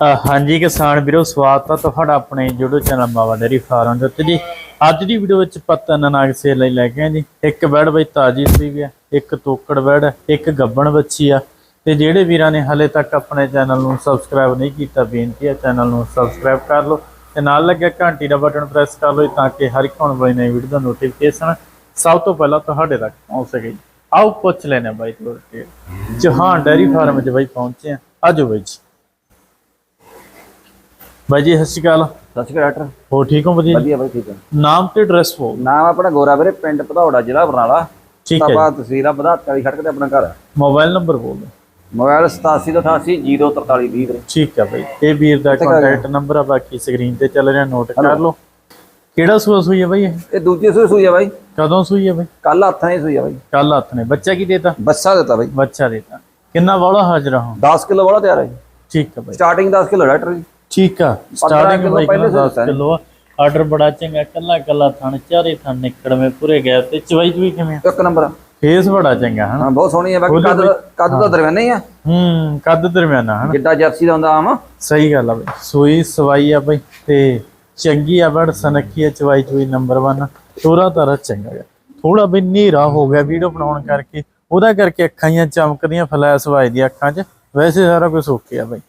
ਹਾਂਜੀ ਕਿਸਾਨ ਵੀਰੋ ਸਵਾਗਤ ਹੈ ਤੁਹਾਡਾ ਆਪਣੇ YouTube channel Baba dairy farm ਦੇ ਉੱਤੇ ਜੀ। ਅੱਜ ਦੀ ਵੀਡੀਓ ਵਿੱਚ ਪੱਤਾ ਨਨਾਗ ਸੇਲ ਲਈ ਲੈ ਕੇ ਆਏ ਜੀ। ਇੱਕ ਬੈੜ ਬਈ ਤਾਜੀ ਸੀ ਵੀ ਆ ਇੱਕ ਤੋਕੜ ਬੈੜ ਹੈ, ਇੱਕ ਗੱਬਣ ਬੱਚੀ ਆ। ਤੇ ਜਿਹੜੇ ਵੀਰਾਂ ਨੇ ਹਲੇ ਤੱਕ ਆਪਣੇ ਚੈਨਲ ਨੂੰ ਸਬਸਕ੍ਰਾਈਬ ਨਹੀਂ ਕੀਤਾ ਬੇਨਤੀ ਹੈ ਚੈਨਲ ਨੂੰ ਸਬਸਕ੍ਰਾਈਬ ਕਰ ਲਓ ਤੇ ਨਾਲ ਲੱਗਿਆ ਘੰਟੀ ਦਾ ਬਟਨ ਪ੍ਰੈਸ ਕਰ ਲਓ ਤਾਂ ਕਿ ਹਰ ਇੱਕ ਆਉਣ ਵਾਲੀ ਨਵੀਂ ਵੀਡੀਓ ਦਾ ਨੋਟੀਫਿਕੇਸ਼ਨ ਸਭ ਤੋਂ ਪਹਿਲਾਂ ਤੁਹਾਡੇ ਤੱਕ ਪਹੁੰਚ ਸਕੇ ਜੀ। ਆਓ ਪੁੱਛ ਲੈਣੇ ਬਾਈ ਤੁਹਾਡੇ ਜਹਾਨ ਡੈਰੀ ਫਾਰਮ 'ਚ ਬਾਈ ਪਹੁੰਚੇ ਆ ਆਜੋ ਬਾਈ ਜੀ। ਬਾਈ ਜੀ ਸਤਿ ਸ਼੍ਰੀ ਅਕਾਲ। ਸਤਿ ਸ਼੍ਰੀ ਅਕਾਲ ਡਾਕਟਰ। ਹੋ ਠੀਕ ਹੋ ਵਧੀਆ? ਵਧੀਆ ਬਾਈ ਠੀਕ ਹੈ ਨਾਮ ਤੇ ਐਡਰੈਸ ਬੋਲ। ਨਾਮ ਆਪਣਾ ਗੋਰਾ ਵੀਰੇ ਪਿੰਡ ਭਦੌੜਾ ਜ਼ਿਲ੍ਹਾ ਬਰਨਾਲਾ। ਠੀਕ ਹੈ ਤਪਾ ਤਸਵੀਰਾਂ ਵਧਾਤ ਵਾਲੀ ਖੜਕ ਤੇ ਆਪਣਾ ਘਰ ਹੈ ਮੋਬਾਈਲ ਨੰਬਰ ਬੋਲ ਦਿਓ। ਮੋਬਾਈਲ 8788 ਵੀਰੇ। ਠੀਕ ਹੈ ਬਾਈ। ਇਹ ਵੀਰ ਦਾ ਕੰਟੈਕਟ ਨੰਬਰ ਆ? ਬਾਕੀ ਸਕਰੀਨ ਤੇ ਚੱਲ ਰਿਹਾ ਨੋਟ ਕਰ ਲਓ। ਕਿਹੜਾ ਸੂਆ ਸੂਈ ਹੈ ਬਾਈ ਇਹ? ਦੂਜੀ ਸੂਈ ਸੂਈ ਆ ਬਾਈ। ਕਦੋਂ ਸੂਈ ਹੈ ਬਾਈ? ਕੱਲ ਹੱਥਾਂ ਹੀ ਸੂਈ ਆ ਬਾਈ। ਕੱਲ ਹੱਥ ਨੇ। ਬੱਚਾ ਕੀ ਦੇਤਾ? ਬੱਸਾ ਦਿੱਤਾ ਬਾਈ। ਬੱਚਾ ਦੇਤਾ। ਕਿੰਨਾ ਵਾਲਾ ਹਾਜ਼ਰ ਹਾਂ 10 ਕਿਲੋ ਵਾਲਾ ਤਿਆਰ ਹੈ ਠੀਕ ਹੈ ਬਾਈ। ਸਟਾਰਟਿੰਗ 10 ਕਿਲੋ ਡਾਕਟਰ ਜੀ। ਠੀਕ ਆ। ਸਟਾਰਟਿੰਗ ਬਾਈ ਪਹਿਲੇ 10 ਕਿਲੋ ਆਰਡਰ ਬੜਾ ਚੰਗਾ ਕੱਲਾ ਕੱਲਾ ਥਣ ਚਾਰੇ ਥਣ ਨਿਕੜਵੇਂ ਪੂਰੇ ਗਏ ਤੇ। ਚਵਾਈ ਚੁਈ ਕਿਵੇਂ ਇੱਕ ਨੰਬਰ ਫੇਸ ਬੜਾ ਚੰਗਾ ਹਨਾ? ਹਾਂ ਬਹੁਤ ਸੋਹਣੀ ਹੈ ਬਾਕੀ ਕੱਦ ਕੱਦ ਤਾਂ ਦਰਮਿਆਨਾ ਹੀ ਆ। ਹੂੰ ਕੱਦ ਦਰਮਿਆਨਾ ਹਨਾ? ਜਿੱਡਾ ਜਰਸੀ ਦਾ ਹੁੰਦਾ ਆਮ। ਸਹੀ ਗੱਲ ਆ ਬਈ। ਸੂਈ ਸਵਾਈ ਆ ਬਈ ਤੇ ਚੰਗੀ ਆ ਬੜ ਸਨੱਖੀ ਆ ਚਵਾਈ ਚੁਈ ਨੰਬਰ 1 ਤੋਰਾ ਤਾਰਾ ਚੰਗਾ ਆ। ਥੋੜਾ ਵੀ ਹਨੇਰਾ ਹੋ ਗਿਆ ਵੀਡੀਓ ਬਣਾਉਣ ਕਰਕੇ। ਉਹਦਾ ਕਰਕੇ ਅੱਖਾਂ ਹੀ ਚਮਕਦੀਆਂ ਫਲੈਸ਼ ਵੱਜਦੀ ਅੱਖਾਂ 'ਚ। ਵੈਸੇ ਸਾਰਾ ਕੁਝ ਓਕੇ ਆ ਬਈ।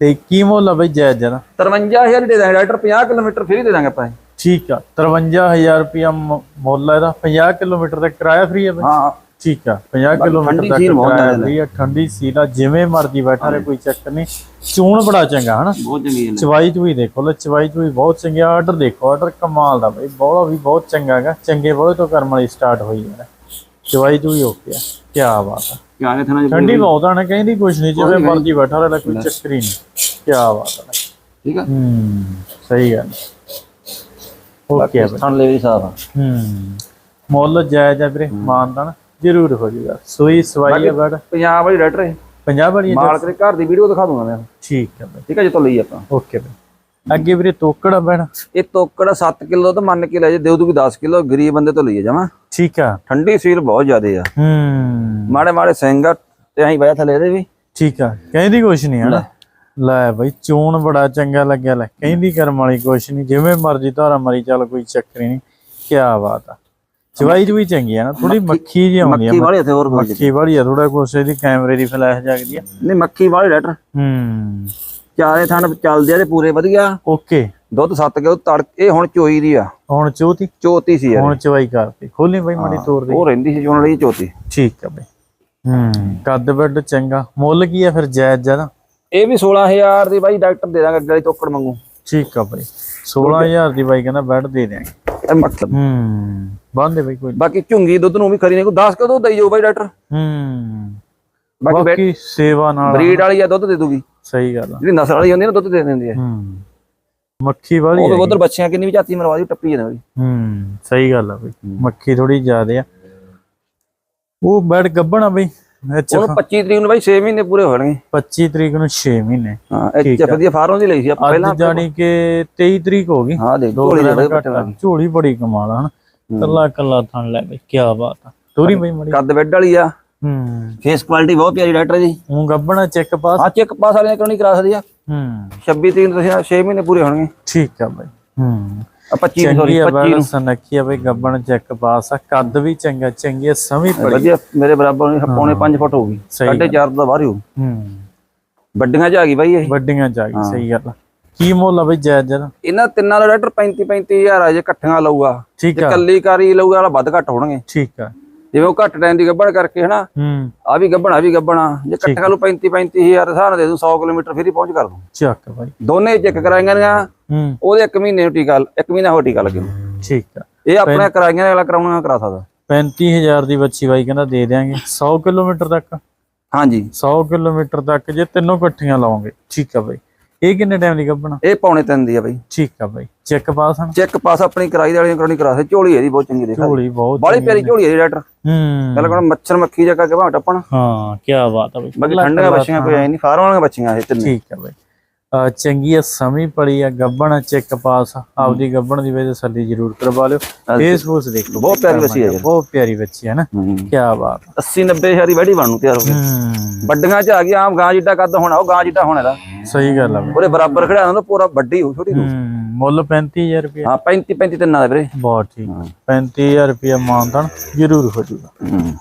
ਤੇ ਕੀ ਮੁੱਲ ਆ ਬਈ ਜਾਇਜ਼ ਜਰਾ 53000 ਦੇ ਦਾਂਗੇ ਡਾਕਟਰ। 50 ਕਿਲੋਮੀਟਰ ਫ੍ਰੀ ਦੇ ਦਾਂਗੇ ਆਪਾਂ। ਠੀਕ ਆ 53000 ਰੁਪਿਆ ਮੁੱਲ ਆ ਇਹਦਾ। 50 ਕਿਲੋਮੀਟਰ ਦਾ ਕਿਰਾਇਆ ਫ੍ਰੀ ਆ ਬਈ। ਹਾਂ। ਠੀਕ ਆ 50 ਕਿਲੋਮੀਟਰ ਦਾ ਬਹੁਤ ਕਿਰਾਇਆ ਫ੍ਰੀ ਆ ਠੰਡੀ ਸੀਲ ਆ ਜਿਵੇਂ ਮਰਜ਼ੀ ਬੈਠਾ ਰਹੇ ਕੋਈ ਚੱਕਰ ਨਹੀਂ। ਚੂਣ ਬੜਾ ਚੰਗਾ ਹਨਾ? ਬਹੁਤ ਚੰਗੀ ਹੈ। ਚਵਾਈ ਚੁਈ ਦੇਖੋ ਲੈ ਚਵਾਈ ਚੁਈ ਬਹੁਤ ਚੰਗੀ ਆਰਡਰ ਦੇਖੋ ਆਰਡਰ ਕਮਾਲ ਦਾ ਬਈ ਬੋਲਾ ਵੀ ਬਹੁਤ ਚੰਗਾ ਹੈਗਾ। ਚੰਗੇ ਬੋਲੇ ਤੋਂ ਕਰਮ ਵਾਲੀ ਸਟਾਰਟ ਹੋਈ ਹੈ। ਚਵਾਈ ਚੁਈ ਹੋ ਗਿਆ ਕੀ ਬਾਤ ਆ। ਕਿਆ ਥਣਾ ਜੀ ਠੰਡੀ ਬਹੁਤ ਆ ਨਾ ਕਹਿੰਦੀ ਕੁਛ ਨਹੀਂ ਜਿਵੇਂ ਮਰਜ਼ੀ ਬੈਠਾ ਰਹੇ ਕੋਈ ਚੱਕਰ ਹੀ ਨਹੀਂ। ਕੀ ਬਾਤ ਆ। ਠੀਕ ਆ। ਹੂੰ ਸਹੀ ਗੱਲ ਓਕੇ ਥਣ ਲੈ ਵੀ ਸਾਫ਼ ਹੂੰ ਮੁੱਲ ਜਾਇਜ਼ ਆ ਵੀਰੇ ਮਾਨਦਾਨ ਜ਼ਰੂਰ ਹੋ ਜਾਊਗਾ ਸੋਈ ਸਵਾਈ ਆ ਬੜ। ਪੰਜਾਬ ਵਾਲੀ ਡਾਕਟਰ ਹੈ 50 ਵਾਲੀ ਹੈ? ਮਾਲਕ ਦੇ ਘਰ ਦੀ ਵੀਡੀਓ ਦਿਖਾ ਦੂੰਗਾ ਮੈਂ। ਠੀਕ ਹੈ ਠੀਕ ਹੈ ਜਿੱਤੋਂ ਲਈ ਆਪਾਂ। ਓਕੇ ਬਈ। ਅੱਗੇ ਵੀਰੇ ਤੋਕੜਾ ਬੈਣਾ ਇਹ ਤੋਕੜ 7 ਕਿਲੋ ਤਾਂ ਮੰਨ ਕੇ ਲੈ ਜੇ ਦੇਉ ਤੂੰ ਵੀ 10 ਕਿਲੋ ਗਰੀਬ ਬੰਦੇ ਤੋਂ ਲਈਏ ਜਾਵਾਂ ਠੀਕ ਆ। ਠੰਡੀ ਸੀਲ ਬਹੁਤ ਜ਼ਿਆਦੇ ਆ। ਹੂੰ। ਮਾੜੇ ਮਾੜੇ ਸਿੰਘ ਤੇ ਅਸੀਂ ਬਾਇਆ ਥੱਲੇ ਇਹਦੇ ਵੀ। ਠੀਕ ਆ ਕਹਿੰਦੀ ਕੁਛ ਨਹੀਂ ਹਨਾ। ਲੈ। ਬਈ ਚੋਣ ਬੜਾ ਚੰਗਾ ਲੱਗਿਆ ਲੈ। ਕਹਿੰਦੀ ਕਰਮ ਵਾਲੀ ਕੁਛ ਨਹੀਂ ਜਿਵੇਂ ਮਰਜ਼ੀ ਧਾਰਾ ਮਰੀ ਚੱਲ ਕੋਈ ਚੱਕਰ ਨਹੀਂ ਕੀ ਬਾਤ ਆ। ਚਵਾਈ ਚ ਵੀ ਚੰਗੀ ਆ ਨਾ ਥੋੜੀ ਮੱਖੀ ਜਿਹੀ ਆਉਂਦੀ ਆ ਮੱਖੀ ਵਾਲੀ ਇੱਥੇ ਹੋਰ ਮੱਖੀ ਵਾਲੀ ਆ ਥੋੜਾ ਕੁਛ ਇਹਦੀ ਕੈਮਰੇ ਦੀ ਫਲੈਸ਼ ਜਗਦੀ ਆ। ਨਹੀਂ ਮੱਖੀ ਵਾਲੀ ਡਾਕਟਰ ਹੂੰ। ਚਾਰੇ ਥਣ ਚੱਲਦੇ ਆ ਤੇ ਪੂਰੇ ਵਧੀਆ। ਓਕੇ। ਦੁੱਧ 7 ਕਿਲੋ ਤੜ ਇਹ ਹੁਣ ਚੋਈ ਦੀ ਆ। ਹੁਣ ਚੋਤੀ? ਚੋਤੀ ਸੀ ਯਾਰ ਹੁਣ ਚਵਾਈ ਕਰਤੀ ਖੋਲੀ ਬਈ ਮੜੀ ਤੋੜ ਦੇ। ਉਹ ਰਹਿੰਦੀ ਸੀ ਚੋਣ ਲਈ ਚੋਤੀ। ਠੀਕ ਆ ਬਈ। ਹੂੰ ਕੱਦ ਬੱਡ ਚੰਗਾ। ਮੁੱਲ ਕੀ ਆ ਫਿਰ ਜਾਇਜ਼ ਜ਼ਿਆਦਾ? ਇਹ ਵੀ 16000 ਦੀ ਬਾਈ ਡਾਕਟਰ ਦੇ ਦਾਂਗੇ ਅੱਗੇ ਵਾਲੀ ਤੋਕੜ ਮੰਗੂ ਠੀਕ ਆ ਬਈ। 16000 ਦੀ ਬਾਈ ਕਹਿੰਦਾ ਬੈੱਡ ਦੇ ਇਹ ਮਤਲਬ। ਹੂੰ ਬੰਦੇ ਬਈ ਕੋਈ ਬਾਕੀ ਝੁੰਗੀ ਦੁੱਧ ਨੂੰ ਵੀ ਖਰੀ ਨਹੀਂ ਕੋਈ 10 ਕਿਲੋ ਦੁੱਧ ਦੇਈ ਜਾਓ ਬਾਈ ਡਾਕਟਰ। ਹੂੰ। ਬਾਕੀ ਸੇਵਾ ਨਾਲ। ਬਰੀਡ ਵਾਲੀ ਆ ਦੁੱਧ ਦੇ ਦੂਗੀ। ਸਹੀ ਗੱਲ ਆ। ਜਿਹੜੀ ਨਸਲ ਵਾਲੀ ਹੁੰਦੀ ਆ ਨਾ ਦੁੱਧ ਦੇ ਦਿੰਦੀ ਆ। ਹੂੰ। ਮੱਖੀ ਵਾਲੀ ਉਹ ਹੈ ਉਧਰ ਬੱਚਿਆਂ ਕਿੰਨੀ ਵੀ ਝਾਤੀ ਮਰਵਾ ਦੀ ਟੱਪੀ ਜਾਂਦੇ ਬਈ ਹੂੰ ਸਹੀ ਗੱਲ ਆ ਬਈ। ਮੱਖੀ ਥੋੜੀ ਜ਼ਿਆਦੇ ਆ। ਉਹ ਬੈਡ ਗੱਬਣ ਆ ਬਈ ਅੱਛਾ ਉਹਨੂੰ 25 ਤਰੀਕ ਨੂੰ ਬਾਈ 6 ਮਹੀਨੇ ਪੂਰੇ ਹੋਣਗੇ। 25 ਤਰੀਕ ਨੂੰ 6 ਮਹੀਨੇ। ਹਾਂ ਇਹ ਦੀ ਫਾਰਮ ਦੀ ਲਈ ਸੀ ਆਪਾਂ ਪਹਿਲਾਂ ਜਾਣੀ ਕਿ 23 ਤਰੀਕ ਹੋ ਗਈ। ਹਾਂ ਦੇ ਝੋਲੀ। ਝੋਲੀ ਬੜੀ ਕਮਾਲ ਹਨ। ਕੱਲਾ ਕੱਲਾ ਥਣ ਲੈ ਬਈ ਕੀ ਬਾਤ ਆ। ਤੋਰੀ ਬਈ ਮੜੀ। ਕੱਦ ਬੈੱਡ ਵਾਲੀ ਆ। ਹੂੰ। ਫੇਸ ਕੁਆਲਿਟੀ ਬਹੁਤ ਪਿਆਰੀ ਡਾਕਟਰ ਜੀ। ਉਹ ਗੱਬਣਾ ਚੈੱਕ ਪਾਸ? ਹਾਂ ਚੈੱਕ ਪਾਸ ਕੋਲ ਨਹੀਂ ਕਰਾ ਸਕਦੀ ਆ। ਹੂੰ। 26 ਤਰੀਕ ਨੂੰ ਤੁਸੀਂ 6 ਮਹੀਨੇ ਪੂਰੇ ਹੋਣਗੇ। ਠੀਕ ਆ ਬਈ। ਹੂੰ। ਆ 25 ਚੰਗੀ ਸੌਰੀ ਆ 25 ਬੜਾ ਨੂੰ ਸਨੱਖੀ ਆ ਬਈ ਗੱਬਣ ਚੈੱਕ ਪਾਸ ਆ। ਕੱਦ ਵੀ ਚੰਗਾ ਚੰਗੀ ਆ ਸਮੀ ਪੜੀ। ਵਧੀਆ ਮੇਰੇ ਬਰਾਬਰ ਨਹੀਂ ਪੌਣੇ 5 ਫੁੱਟ ਹੋਊਗੀ ਸਹੀ ਸਾਢੇ 4 ਤੋਂ ਬਾਹਰ ਹੀ ਹੂੰ ਵੱਡੀਆਂ ਚ ਆ ਗਈ ਬਾਈ ਇਹ। ਵੱਡੀਆਂ ਜਾ ਗਈ ਸਹੀ ਗੱਲ ਆ। ਕੀ ਮੁੱਲ ਆ ਬਈ ਜਾਇਜ਼ ਜਰਾ ਇਹਨਾਂ ਤਿੰਨਾਂ ਦਾ ਡਾਕਟਰ 35 35000 ਆ ਜੇ ਇਕੱਠੀਆਂ ਲਊਗਾ। ਠੀਕ ਜੇ ਆ। ਕੱਲੀ ਕਾਰੀ ਲਊਗਾ ਵਾਲਾ ਵੱਧ ਘੱਟ ਹੋਣਗੇ। ਠੀਕ ਆ। ਜਿਵੇਂ ਉਹ ਘੱਟ ਟਾਈਮ ਦੀ ਗੱਭਣ ਕਰਕੇ ਹਨਾ ਹੂੰ। ਆ ਵੀ ਗੱਭਣ ਆ ਵੀ ਗੱਭਣ ਆ। ਜੇ ਇਕੱਠਿਆਂ ਨੂੰ 35 35000 ਦੇ ਹਿਸਾਬ ਨਾਲ ਦੇ ਦੂੰ 100 ਕਿਲੋਮੀਟਰ ਫਿਰ ਹੀ ਪਹੁੰਚ ਕਰ ਦੂੰ। ਚੱਕ ਬਾਈ। ਦੋਨੇ ਚੈੱਕ ਕਰਾਈਆਂ ਨੇ ਹੂੰ। ਉਹਦੇ ਇੱਕ ਮਹੀਨੇ ਨੂੰ ਟੀਕਾ ਇੱਕ ਮਹੀਨਾ ਹੋ ਟੀਕਾ ਲੱਗੇ। ਠੀਕ ਆ। ਇਹ ਆਪਣੇ ਕਰਾਈਆਂ ਨੇ ਅਗਲਾ ਕਰਾਉਣਾ ਕਰਾ ਸਕਦਾ। 35000 ਦੀ ਬੱਚੀ ਬਾਈ ਕਹਿੰਦਾ ਦੇ ਦਿਆਂਗੇ। 100 ਕਿਲੋਮੀਟਰ ਤੱਕ? ਹਾਂਜੀ। 100 ਕਿਲੋਮੀਟਰ ਤੱਕ ਜੇ ਤਿੰਨੋਂ ਇਕੱਠੀਆਂ ਲਾਉਂਗੇ ਠੀਕ ਆ ਬਾਈ। ਇਹ ਕਿੰਨੇ ਟਾਈਮ ਦੀ ਗੱਬਣਾ ਇਹ ਪੌਣੇ ਤਿੰਨ ਦੀ ਆ ਬਾਈ। ਠੀਕ ਆ ਬਾਈ। ਚੈੱਕ ਪਾਸ ਹਨ ਚੈੱਕ ਪਾਸ ਆਪਣੀ ਕਰਾਈ ਵਾਲੀ ਕਰਾਉਣੀ ਕਰਾ ਸਕਦੇ ਝੋਲੀ ਇਹਦੀ ਬਹੁਤ ਚੰਗੀ ਦੇਖਾ ਝੋਲੀ ਬਹੁਤ ਬਾਲੀ ਪਿਆਰੀ ਝੋਲੀ ਹੈ ਡਾਕਟਰ। ਪਹਿਲਾਂ ਕੋਣ ਮੱਛਰ ਮੱਖੀ ਜਾ ਕਰਕੇ ਭਾਵੇਂ ਟੱਪਣ। ਹਾਂ ਕੀ ਬਾਤ ਆ ਬਾਈ। ਬਾਕੀ ਠੰਡੀਆਂ ਬੱਚੀਆਂ ਕੋਈ ਐ ਨਹੀਂ ਫਾਰਮ ਵਾਲੀਆਂ ਬੱਚੀਆਂ ਇਹ ਤਿੰਨੇ। ਠੀਕ ਆ ਬਾਈ। ਚੰਗੀ ਆ ਸਮੀ ਪੜੀ ਆ ਗੱਬਣ ਚੈੱਕ ਪਾਸ। ਆਪਦੀ ਗੱਬਣ ਦੀ ਵਜ੍ਹਾ ਸੱਲੀ ਜ਼ਰੂਰ ਕਰਵਾ ਲਿਓ। ਫੇਸ ਫੂਸ ਦੇਖ। ਲਓ ਬਹੁਤ ਪਿਆਰੀ ਬੱਚੀ ਹੈ। ਬਹੁਤ ਪਿਆਰੀ ਬੱਚੀ ਹੈ ਨਾ। ਕੀ ਬਾਤ ਆ। 80 90 ਹਜ਼ਾਰੀ ਵੈੜੀ ਬਣਨ ਨੂੰ ਤਿਆਰ ਹੋ ਗਈ ਵੱਡੀਆਂ ਚ ਆ ਗਈ ਆਮ ਗਾਂ ਜਿੱਡਾ ਕੱਦ ਹੋਣਾ ਉਹ ਗਾਂ ਜਿੱਡਾ ਹੋਣਾ ਇਹਦਾ। ਸਹੀ ਗੱਲ ਆ ਬਈ। ਉਹਦੇ ਬਰਾਬਰ ਖੜਿਆ ਹੁੰਦਾ ਪੂਰਾ ਵੱਡੀ ਹੋ ਛੋਟੀ ਹੂੰ। ਮੁੱਲ 35000 ਰੁਪਏ। ਹਾਂ 35 35 ਤਿੰਨਾਂ ਦਾ ਵੀਰੇ। ਬਹੁਤ ਠੀਕ। 35000 ਰੁਪਏ ਮਾਨਤਨ ਜ਼ਰੂਰ ਹੋ ਜਾਊਗਾ। ਹੂੰ।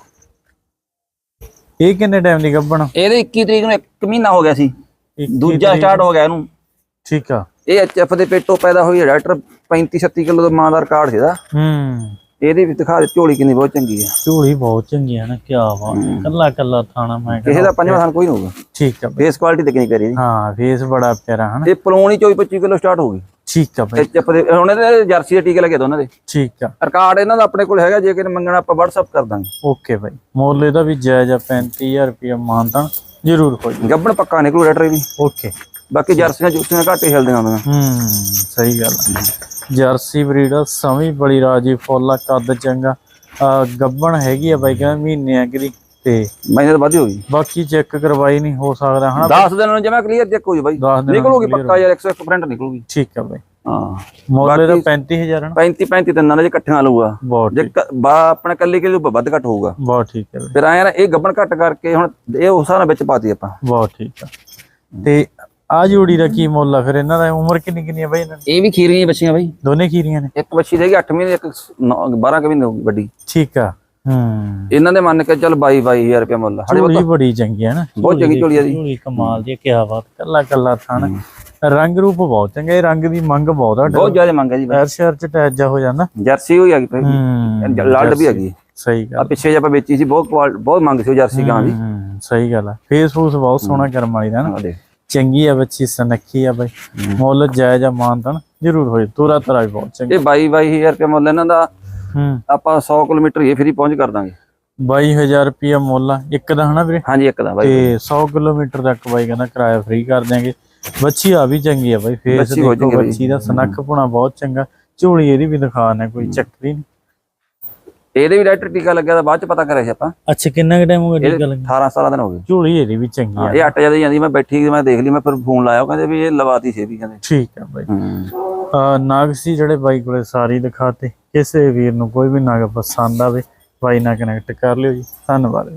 ਇਹ ਕਿੰਨੇ ਟਾਈਮ ਦੀ ਗੱਬਣ ਇਹਦੇ 21 ਤਰੀਕ ਨੂੰ 1 ਮਹੀਨਾ ਹੋ ਗਿਆ ਸੀ। ਦੂਜਾ ਸਟਾਰਟ ਹੋ ਗਿਆ ਇਹਨੂੰ। ਠੀਕ ਆ। ਇਹ ਐਚਐਫ ਦੇ ਪੇਟੋਂ ਪੈਦਾ ਹੋਈ ਹੈ ਡਾਕਟਰ 35 36 ਕਿਲੋ ਦਾ ਮਾਂ ਦਾ ਰਿਕਾਰਡ ਸੀ ਇਹਦਾ। ਹੂੰ। ਇਹਦੇ ਵੀ ਦਿਖਾ ਦੇ ਝੋਲੀ ਕਿੰਨੀ ਬਹੁਤ ਚੰਗੀ ਹੈ ਝੋਲੀ ਬਹੁਤ ਚੰਗੀ ਹੈ ਨਾ ਕੀ ਬਾਤ। ਕੱਲਾ ਕੱਲਾ ਥਾਣਾ ਮੈਂ ਕਿਸੇ ਦਾ ਪੰਜਵਾਂ ਥਾਨ ਕੋਈ ਨਹੀਂ ਹੋਊਗਾ। ਠੀਕ ਆ। ਬੇਸ ਕੁਆਲਿਟੀ ਤੇ ਕਿੰਨੀ ਕਰੀ ਹਾਂ ਫੇਸ ਬੜਾ ਪਿਆਰਾ ਹਨ। ਇਹ ਪਲੋਣੀ 24 25 ਕਿਲੋ ਸਟਾਰਟ ਹੋ ਗਈ। ਠੀਕ ਆ ਬਈ। ਦੇ ਹੁਣ ਇਹਦੇ ਜਰਸੀ ਦੇ ਟੀਕੇ ਲੱਗੇ ਦੋਨਾਂ ਦੇ। ਠੀਕ ਆ। ਰਿਕਾਰਡ ਇਹਨਾਂ ਦਾ ਆਪਣੇ ਕੋਲ ਹੈਗਾ ਜੇ ਕਿਨੇ ਮੰਗਣਾ ਆਪਾਂ WhatsApp ਕਰ ਦਾਂਗੇ। Okay bye. ਮੁੱਲ ਇਹਦਾ ਵੀ ਜਾਇਜ਼ ਆ 35000 ਰੁਪਏ ਮਾਨਤਨ ਜ਼ਰੂਰ ਹੋ ਜਾਊ ਗੱਬਣ ਪੱਕਾ ਨਿਕਲੂ ਰੈਟਰ ਵੀ। ਓਕੇ। ਬਾਕੀ ਜਰਸੀਆਂ ਜੁਰਸੀਆਂ ਘੱਟ ਹੀ ਹਿਲਦੀਆਂ ਹੁੰਦੀਆਂ। ਹੂੰ ਸਹੀ ਗੱਲ ਆ। ਜਰਸੀ ਬਰੀਡ ਆ ਬੜੀ ਰਾਜੀ ਫੁੱਲ ਆ ਕੱਦ ਚੰਗਾ। ਗੱਬਣ ਹੈਗੀ ਆ ਬਾਈ ਕਹਿੰਦਾ ਮਹੀਨੇ ਆ ਕਿਦੀ ਤੇ ਮਹੀਨੇ ਤੋਂ ਵੱਧ ਹੀ ਹੋ ਗਈ। ਬਾਕੀ ਚੈੱਕ ਕਰਵਾਈ ਨਹੀਂ ਹੋ ਸਕਦਾ ਹਨਾ। 10 ਦਿਨਾਂ ਨੂੰ ਜਮਾ ਕਲੀਅਰ ਚੈੱਕ ਹੋ ਜੂ ਬਾਈ। ਨਿਕਲੂਗੀ ਪੱਕਾ ਯਾਰ 101% ਨਿਕਲੂਗੀ। ਠੀਕ ਆ ਬਾਈ। ਹਾਂ। ਮੁੱਲ ਇਹਦਾ 35000 ਹੈ ਨਾ 35 35 ਤਿੰਨਾਂ ਦੇ ਜੇ ਇਕੱਠਿਆਂ ਲਊਗਾ। ਬਹੁਤ ਜੇ ਆਪਣੇ ਕੱਲੇ ਕਿਲੋ ਵੱਧ ਘੱਟ ਹੋਊਗਾ। ਬਹੁਤ ਠੀਕ ਹੈ ਫਿਰ ਆਇਆ ਨਾ ਇਹ ਗੱਬਣ ਘੱਟ ਕਰਕੇ ਹੁਣ ਇਹ ਉਸ ਹਿਸਾਬ ਨਾਲ ਵਿੱਚ ਪਾਤੀ ਆਪਾਂ। ਬਹੁਤ ਠੀਕ ਆ। ਤੇ ਆ ਜੋੜੀ ਦਾ ਕੀ ਮੁੱਲ ਆ ਫਿਰ? ਇਹਨਾਂ ਦਾ ਉਮਰ ਕਿੰਨੀ ਕਿੰਨੀ ਆ ਬਾਈ ਇਹਨਾਂ ਦੀ? ਇਹ ਵੀ ਖੀਰੀਆਂ ਬੱਚੀਆਂ ਬਾਈ। ਦੋਨੇ ਖੀਰੀਆਂ ਨੇ? ਇੱਕ ਬੱਚੀ ਦੇਗੀ 8 ਮਹੀਨੇ ਇੱਕ 12 ਕੁ ਮਹੀਨੇ ਹੋਊਗੀ ਵੱਡੀ। ਠੀਕ ਆ। ਹੂੰ। ਇਹਨਾਂ ਦੇ ਮੰਨ ਕੇ ਚੱਲ 22 22000 ਰੁਪਏ ਮੁੱਲ ਸਾਡੇ ਝੋਲੀ ਬੜੀ ਚੰਗੀ ਹੈ ਨਾ ਬਹੁਤ ਚੰਗੀ ਝੋਲੀ ਆ ਦੀ ਝੋਲੀ ਕਮਾਲ ਦੀ ਕੀ ਬਾਤ ਕੱਲਾ ਕੱਲਾ ਥਣ। ਰੰਗ ਰੂਪ ਬਹੁਤ ਚੰਗਾ ਇਹ ਰੰਗ ਦੀ ਮੰਗ ਬਹੁਤ ਆ ਬਹੁਤ ਜ਼ਿਆਦਾ ਮੰਗ ਹੈ ਜੀ ਬਾਈ ਸ਼ਹਿਰ ਚ ਟੈਚ ਜਾ ਹੋ ਜਾਂਦਾ। ਜਰਸੀ ਹੋਈ ਆ ਗਈ ਭਾਈ ਹੂੰ ਲਾਲਡ ਵੀ ਹੈਗੀ ਸਹੀ ਆ ਗੱਲ ਪਿੱਛੇ ਜੇ ਆਪਾਂ ਵੇਚੀ ਸੀ ਬਹੁਤ ਕੁਆਲ- ਬਹੁਤ ਮੰਗ ਸੀ ਉਹ ਜਰਸੀ ਗਾਂ ਦੀ। ਹੂੰ ਸਹੀ ਗੱਲ ਆ। ਫੇਸ ਫੂਸ ਬਹੁਤ ਸੋਹਣਾ ਕਰਮ ਵਾਲੀ ਦਾ ਨਾ। ਆ ਚੰਗੀ ਆ ਬੱਚੀ ਸਨੱਖੀ ਆ ਬਾਈ। ਮੁੱਲ ਜਾਇਜ਼ ਆ ਮਾਨਤਨ ਜ਼ਰੂਰ ਹੋਏ। ਤੋਰਾ ਤਰਾ ਵੀ ਬਹੁਤ ਚੰਗਾ। ਇਹ 22 22000 ਰੁਪਏ ਮੁੱਲ ਇਹਨਾਂ ਦਾ ਆਪਾਂ 100 ਕਿਲੋਮੀਟਰ ਹੀ ਫ੍ਰੀ ਪਹੁੰਚ ਕਰ ਦਾਂਗੇ। 22000 ਰੁਪਿਆ ਮੁੱਲ ਆ। ਇੱਕ ਦਾ ਹਨਾ ਵੀਰੇ? ਹਾਂਜੀ ਇੱਕ ਦਾ ਬਾਈ। ਤੇ 100 ਕਿਲੋਮੀਟਰ ਤੱਕ ਬਾਈ ਕਹਿੰਦਾ ਕਿਰਾਇਆ ਫ੍ਰੀ ਕਰ ਦਿਆਂਗੇ। ਬੱਚੀ ਆ ਵੀ ਚੰਗੀ ਆ ਬਾਈ ਫੇਸ ਦੇਖੋ। ਬੱਚੀ ਦਾ ਸਨੱਖ ਪੁਣਾ ਬਹੁਤ ਚੰਗਾ। ਝੋਲੀ ਇਹਦੀ ਵੀ ਦਿਖਾਣਾ ਕੋਈ ਚੱਕਰੀ ਨਹੀਂ ਇਹਦੇ ਵੀ ਡਾਕਟਰ ਟੀਕਾ ਲੱਗਿਆ ਤਾਂ ਬਾਅਦ ਚ ਪਤਾ ਕਰਿਆ ਸੀ ਆਪਾਂ। ਅੱਛਾ ਕਿੰਨਾ ਕੁ ਟਾਈਮ ਹੋ ਗਿਆ ਟੀਕਾ ਲੱਗਾ 18 17 ਦਿਨ ਹੋ ਗਏ ਝੋਲੀ ਇਹਦੀ ਵੀ ਚੰਗੀ ਆ। ਇਹ 8 ਜਦੇ ਜਾਂਦੀ ਮੈਂ ਬੈਠੀ ਮੈਂ ਦੇਖ ਲਈ ਮੈਂ ਫਿਰ ਫੋਨ ਲਾਇਆ ਉਹ ਕਹਿੰਦੇ ਵੀ ਇਹ ਲਵਾਤੀ ਸੀ ਵੀ ਕਹਿੰਦੇ। ਠੀਕ ਆ ਬਾਈ। ਹੂੰ ਸੀ ਜਿਹੜੇ ਬਾਈ ਕੋਲੇ ਸਾਰੀ ਦਿਖਾਤੇ। ਕਿਸੇ ਵੀਰ ਨੂੰ ਕੋਈ ਵੀ ਨਾਗ ਪਸੰਦ ਆਵੇ, ਬਾਈ ਨਾਲ ਕਨੈਕਟ ਕਰ ਲਿਓ ਜੀ। ਧੰਨਵਾਦ